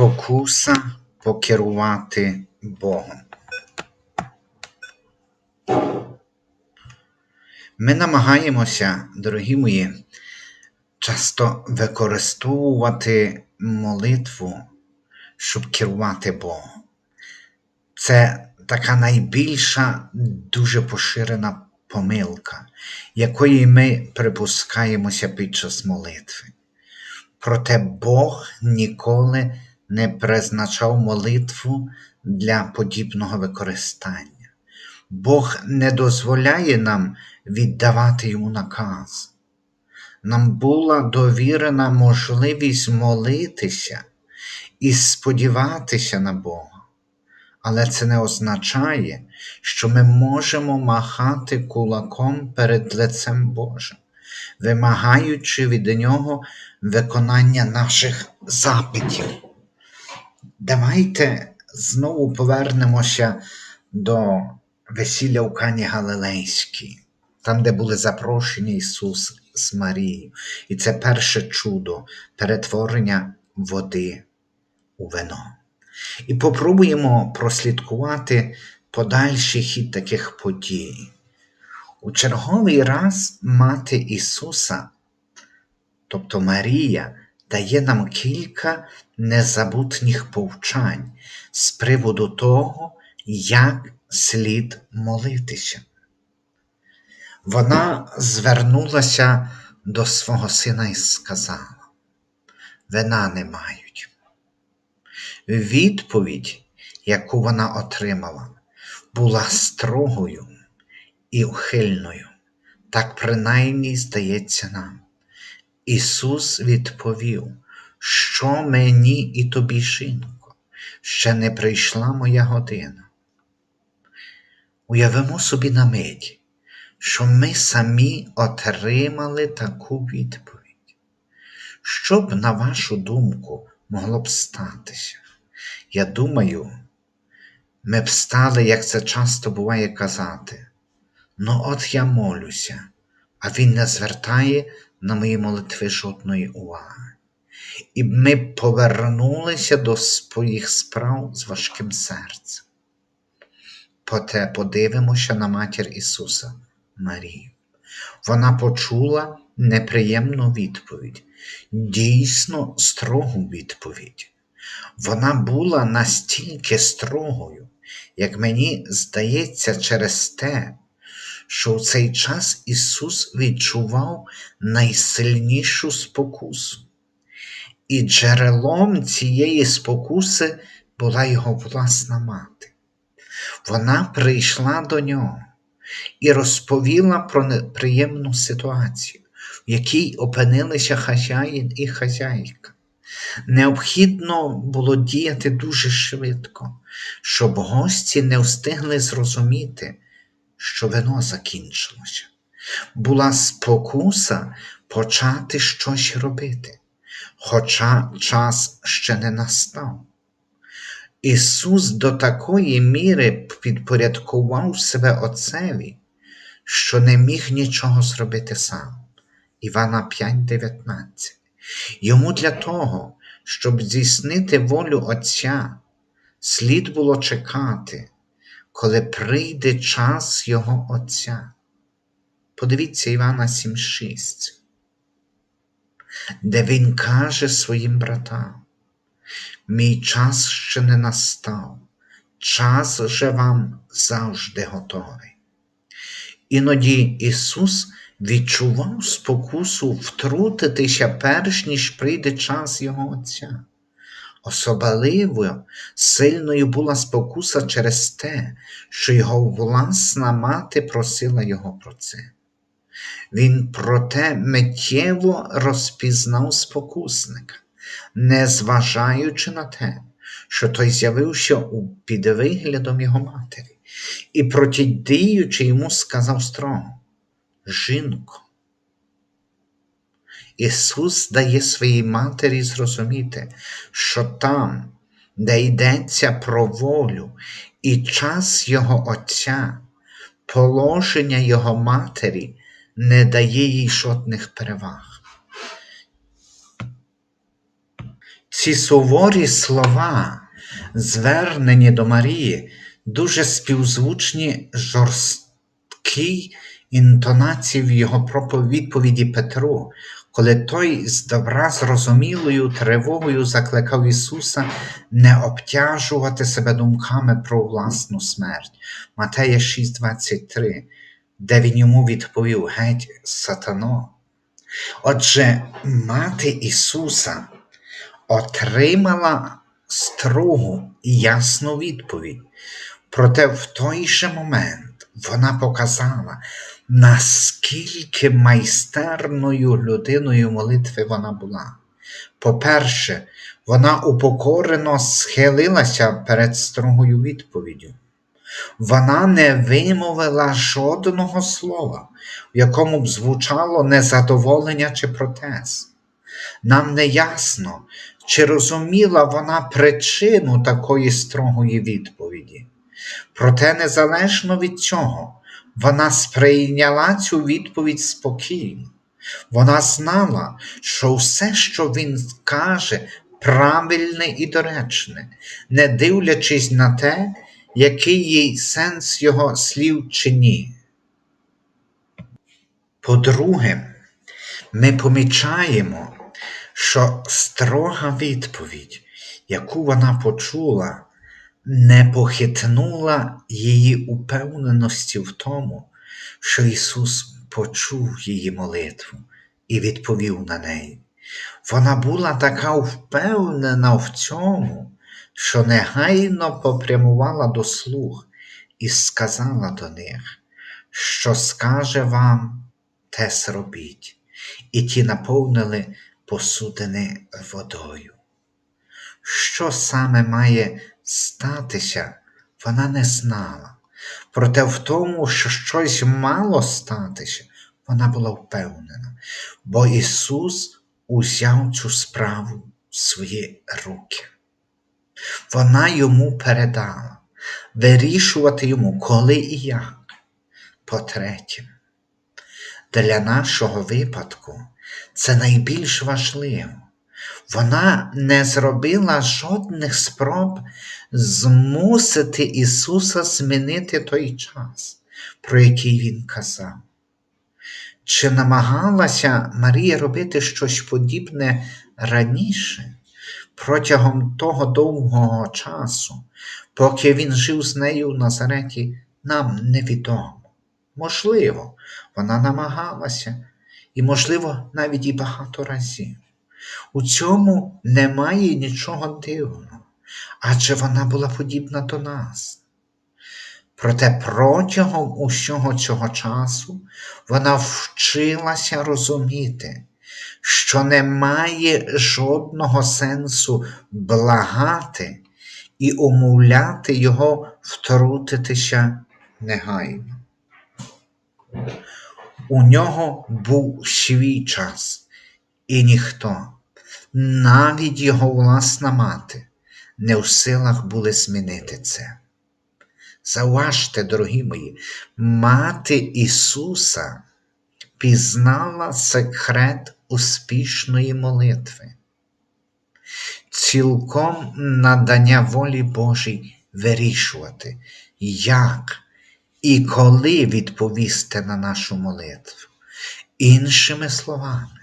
Спокуса покерувати Богом. Ми намагаємося, дорогі мої, часто використовувати молитву, щоб керувати Богом. Це така найбільша, дуже поширена помилка, якої ми припускаємося під час молитви. Проте Бог ніколи не призначав молитву для подібного використання. Бог не дозволяє нам віддавати йому наказ. Нам була довірена можливість молитися і сподіватися на Бога. Але це не означає, що ми можемо махати кулаком перед лицем Божим, вимагаючи від Нього виконання наших запитів. Давайте знову повернемося до весілля у Кані Галилейській, там, де були запрошені Ісус з Марією. І це перше чудо перетворення води у вино. І попробуємо прослідкувати подальший хід таких подій. У черговий раз мати Ісуса, тобто Марія, дає нам кілька незабутніх повчань з приводу того, як слід молитися. Вона звернулася до свого сина і сказала: Вина не мають. Відповідь, яку вона отримала, була строгою і ухильною, так принаймні здається нам. Ісус відповів, що мені і тобі, жінко, ще не прийшла моя година. Уявимо собі на мить, що ми самі отримали таку відповідь. Що б, на вашу думку, могло б статися? Я думаю, ми б стали, як це часто буває казати, ну от я молюся, а він не звертає на мої молитви жодної уваги. І ми повернулися до своїх справ з важким серцем. Проте подивимося на матір Ісуса Марію. Вона почула неприємну відповідь, дійсно строгу відповідь. Вона була настільки строгою, як мені здається, через те, що в цей час Ісус відчував найсильнішу спокусу. І джерелом цієї спокуси була його власна мати. Вона прийшла до нього і розповіла про неприємну ситуацію, в якій опинилися хазяїн і хазяйка. Необхідно було діяти дуже швидко, щоб гості не встигли зрозуміти, що вино закінчилося. Була спокуса почати щось робити, хоча час ще не настав. Ісус до такої міри підпорядкував себе Отцеві, що не міг нічого зробити сам. Івана 5:19. Йому для того, щоб здійснити волю Отця, слід було чекати, коли прийде час Його Отця. Подивіться Івана 7,6, де Він каже своїм братам, Мій час ще не настав, час же вам завжди готовий. Іноді Ісус відчував спокусу втрутитися, перш ніж прийде час Його Отця. Особливо сильною була спокуса через те, що його власна мати просила його про це. Він проте миттєво розпізнав спокусника, незважаючи на те, що той з'явився під виглядом його матері, і протидіючи йому, сказав строго: Жінко, Ісус дає своїй матері зрозуміти, що там, де йдеться про волю і час Його Отця, положення Його матері не дає їй жодних переваг. Ці суворі слова, звернені до Марії, дуже співзвучні жорсткій інтонації в його відповіді Петру, коли той з добра зрозумілою тривогою закликав Ісуса не обтяжувати себе думками про власну смерть. Матея 6,23, де він йому відповів геть сатано. Отже, мати Ісуса отримала строгу і ясну відповідь. Проте в той же момент вона показала, наскільки майстерною людиною молитви вона була. По-перше, вона упокорено схилилася перед строгою відповіддю. Вона не вимовила жодного слова, в якому б звучало незадоволення чи протест. Нам не ясно, чи розуміла вона причину такої строгої відповіді. Проте, незалежно від цього, вона сприйняла цю відповідь спокійно. Вона знала, що все, що він каже, правильне і доречне, не дивлячись на те, який їй сенс його слів чи ні. По-друге, ми помічаємо, що строга відповідь, яку вона почула, не похитнула її упевненості в тому, що Ісус почув її молитву і відповів на неї. Вона була така впевнена в цьому, що негайно попрямувала до слуг і сказала до них, що скаже вам, те зробіть, і ті наповнили посудини водою. Що саме має статися, вона не знала. Проте в тому, що щось мало статися, вона була впевнена, бо Ісус узяв цю справу в свої руки. Вона йому передала вирішувати йому, коли і як. По-третє, для нашого випадку це найбільш важливо. Вона не зробила жодних спроб змусити Ісуса змінити той час, про який Він казав. Чи намагалася Марія робити щось подібне раніше, протягом того довгого часу, поки він жив з нею в Назареті, нам невідомо. Можливо, вона намагалася, і, можливо, навіть і багато разів. У цьому немає нічого дивного, адже вона була подібна до нас. Проте протягом усього цього часу вона вчилася розуміти, що немає жодного сенсу благати і умовляти його втрутитися негайно. У нього був свій час, і ніхто, навіть його власна мати, не в силах були змінити це. Зауважте, дорогі мої, мати Ісуса пізнала секрет успішної молитви, цілком надання волі Божій вирішувати, як і коли відповісти на нашу молитву. Іншими словами,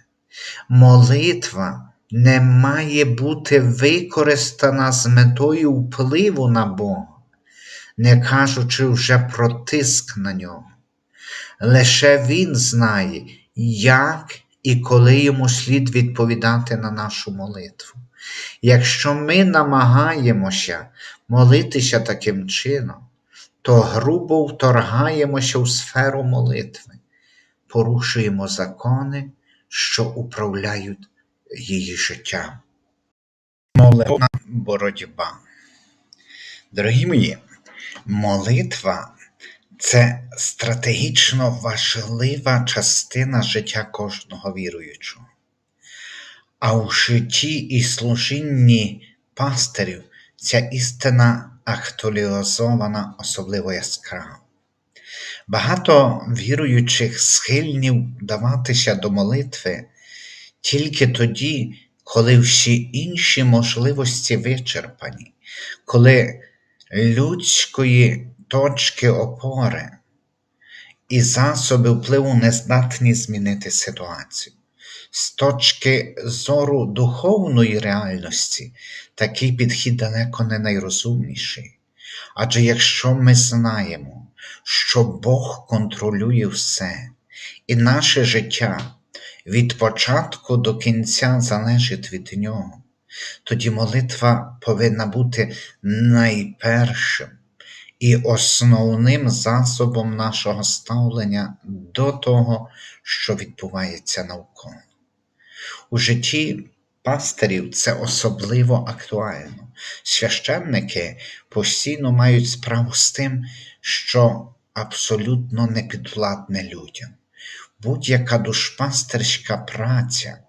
молитва не має бути використана з метою впливу на Бога, не кажучи вже про тиск на нього. Лише Він знає, як і коли йому слід відповідати на нашу молитву. Якщо ми намагаємося молитися таким чином, то грубо вторгаємося в сферу молитви, порушуємо закони, що управляють її життям. Молитва боротьба. Дорогі мої, молитва це стратегічно важлива частина життя кожного віруючого. А у житті і служінні пастирів ця істина актуалізована особливо яскраво. Багато віруючих схильні вдаватися до молитви тільки тоді, коли всі інші можливості вичерпані, коли людської точки опори і засоби впливу не здатні змінити ситуацію. З точки зору духовної реальності такий підхід далеко не найрозумніший. Адже якщо ми знаємо, що Бог контролює все, і наше життя від початку до кінця залежить від нього, тоді молитва повинна бути найпершим і основним засобом нашого ставлення до того, що відбувається навколо. У житті пастирів це особливо актуально. Священники постійно мають справу з тим, що абсолютно не підвладне людям. Будь-яка душпастерська праця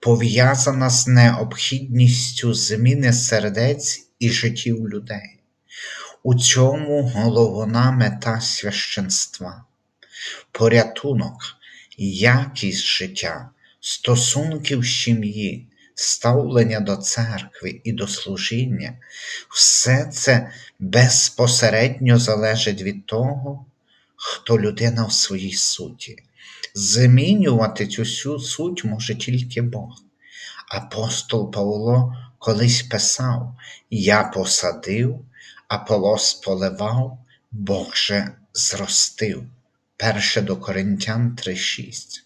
пов'язана з необхідністю зміни сердець і життів людей. У цьому головна мета священства, порятунок, якість життя, стосунки в сім'ї, ставлення до церкви і до служіння, все це безпосередньо залежить від того, хто людина в своїй суті. Змінювати цю всю суть може тільки Бог. Апостол Павло колись писав: Я посадив, Аполос поливав, Бог же зростив. Перше до Коринтян 3:6.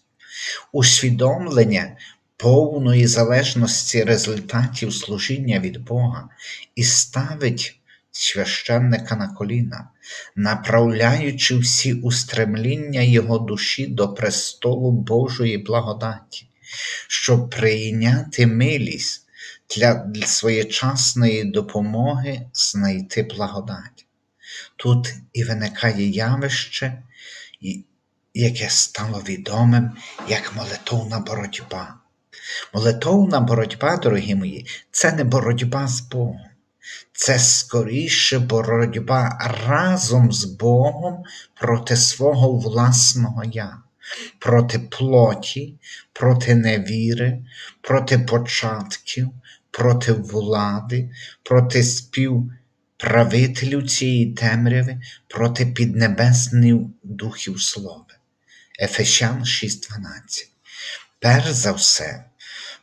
Усвідомлення повної залежності результатів служіння від Бога і ставить священника на коліна, направляючи всі устремління його душі до престолу Божої благодаті, щоб прийняти милість для своєчасної допомоги знайти благодать. Тут і виникає явище, яке стало відомим як молитовна боротьба. Молитовна боротьба, дорогі мої, це не боротьба з Богом, це скоріше боротьба разом з Богом проти свого власного я, проти плоті, проти невіри, проти початків, проти влади, проти співправителів цієї темряви, проти піднебесних духів слова. Ефесян 6:12. Перш за все,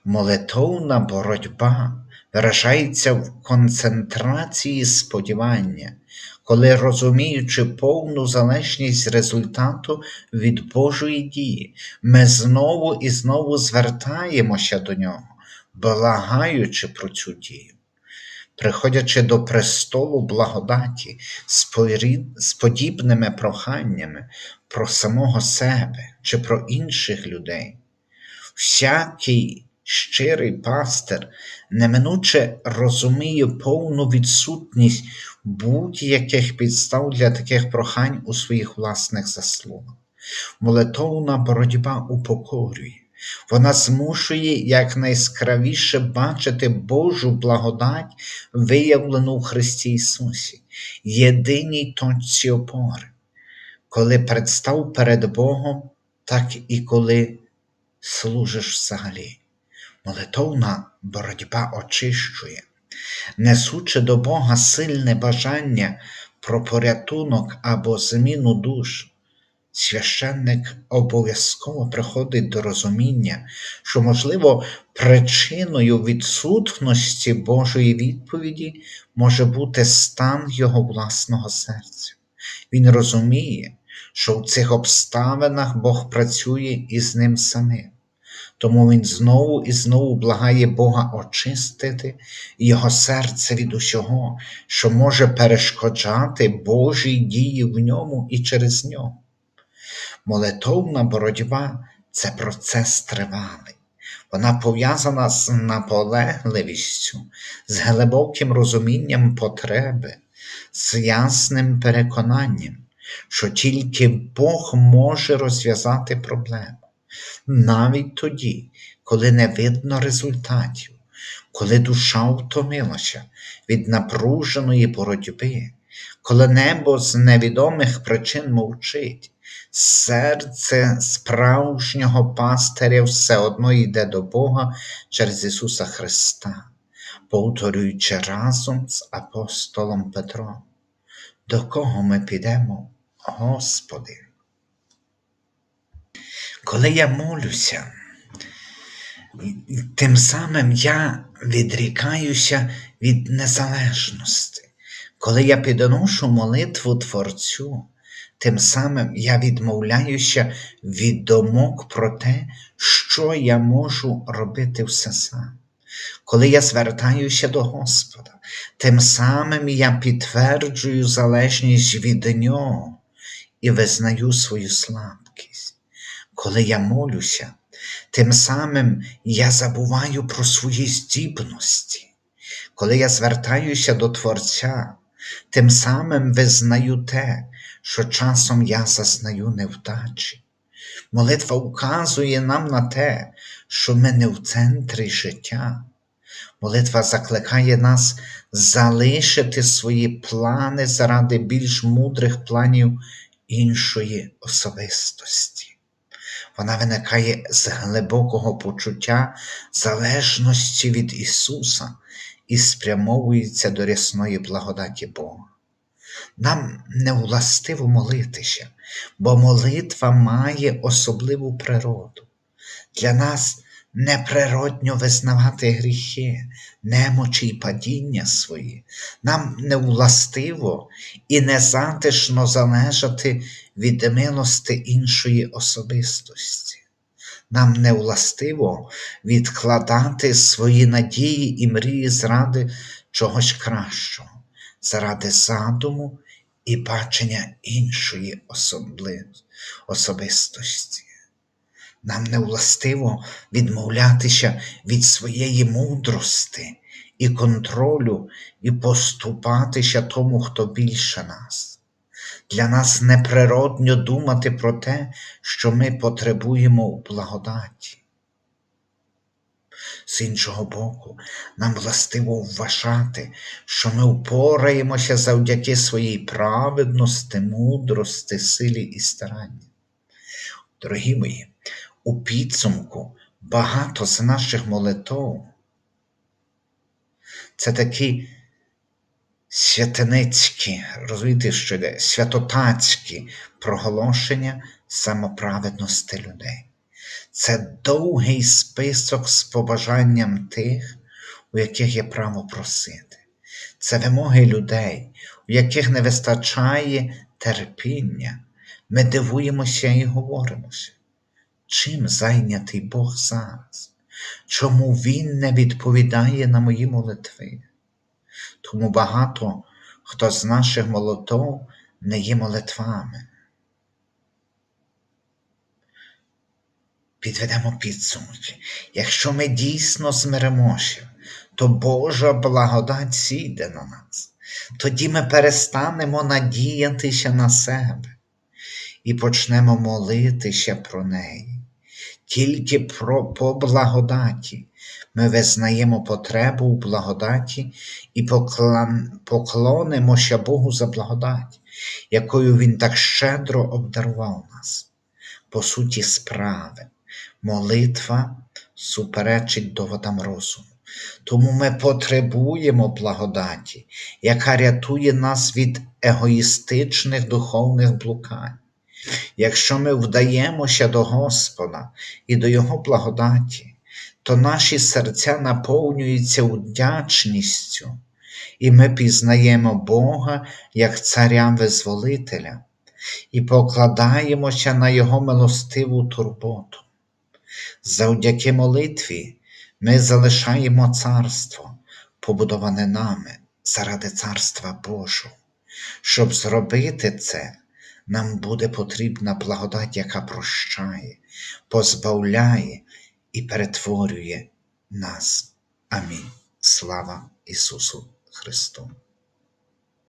молитовна боротьба виражається в концентрації сподівання, коли, розуміючи повну залежність результату від Божої дії, ми знову і знову звертаємося до нього, благаючи про цю дію. Приходячи до престолу благодаті з подібними проханнями про самого себе чи про інших людей, всякий щирий пастир неминуче розуміє повну відсутність будь-яких підстав для таких прохань у своїх власних заслугах. Молитовна боротьба упокорює, вона змушує якнайскравіше бачити Божу благодать, виявлену в Христі Ісусі, єдиній точці опори, коли представ перед Богом, так і коли служиш взагалі. Молитовна боротьба очищує, несучи до Бога сильне бажання про порятунок або зміну душ. Священник обов'язково приходить до розуміння, що, можливо, причиною відсутності Божої відповіді може бути стан його власного серця. Він розуміє, що в цих обставинах Бог працює із ним самим. Тому він знову і знову благає Бога очистити його серце від усього, що може перешкоджати Божій дії в ньому і через нього. Молитовна боротьба це процес тривалий. Вона пов'язана з наполегливістю, з глибоким розумінням потреби, з ясним переконанням, що тільки Бог може розв'язати проблему навіть тоді, коли не видно результатів, коли душа втомилася від напруженої боротьби, коли небо з невідомих причин мовчить, Серце справжнього пастиря все одно йде до Бога через Ісуса Христа, повторюючи разом з апостолом Петром. До кого ми підемо, Господи? Коли я молюся, тим самим я відрікаюся від незалежності. Коли я підношу молитву Творцю, тим самим я відмовляюся від думок про те, що я можу робити все сам. Коли я звертаюся до Господа, тим самим я підтверджую залежність від Нього і визнаю свою слабкість. Коли я молюся, тим самим я забуваю про свої здібності. Коли я звертаюся до Творця, тим самим визнаю те, що часом я зазнаю невдачі. Молитва указує нам на те, що ми не в центрі життя. Молитва закликає нас залишити свої плани заради більш мудрих планів іншої особистості. Вона виникає з глибокого почуття залежності від Ісуса і спрямовується до рясної благодаті Бога. Нам не властиво молитися, бо молитва має особливу природу. Для нас неприродньо визнавати гріхи, немочі й падіння свої. Нам не властиво і не затишно залежати від милости іншої особистості. Нам не властиво відкладати свої надії і мрії заради чогось кращого, заради задуму і бачення іншої особистості. Нам не властиво відмовлятися від своєї мудрости і контролю і поступатися тому, хто більше нас. Для нас неприродньо думати про те, що ми потребуємо у благодаті. З іншого боку, нам властиво вважати, що ми впораємося завдяки своїй праведності, мудрості, силі і старанні. Дорогі мої, у підсумку багато з наших молитов це такі святеницькі, розумієте, що йде, святотацькі проголошення самоправедності людей. Це довгий список з побажанням тих, у яких є право просити. Це вимоги людей, у яких не вистачає терпіння. Ми дивуємося і говоримося. Чим зайнятий Бог зараз? Чому Він не відповідає на мої молитви? Тому багато хто з наших молитов не є молитвами. Підведемо підсумки. Якщо ми дійсно змиримося, то Божа благодать сійде на нас. Тоді ми перестанемо надіятися на себе і почнемо молитися про неї. Тільки про, по благодаті ми визнаємо потребу у благодаті і поклон, поклонимося Богу за благодать, якою Він так щедро обдарував нас. По суті справи, молитва суперечить доводам розуму. Тому ми потребуємо благодаті, яка рятує нас від егоїстичних духовних блукань. Якщо ми вдаємося до Господа і до Його благодаті, то наші серця наповнюються вдячністю, і ми пізнаємо Бога як Царя Визволителя і покладаємося на Його милостиву турботу. Завдяки молитві ми залишаємо царство, побудоване нами заради Царства Божого. Щоб зробити це, нам буде потрібна благодать, яка прощає, позбавляє і перетворює нас. Амінь. Слава Ісусу Христу!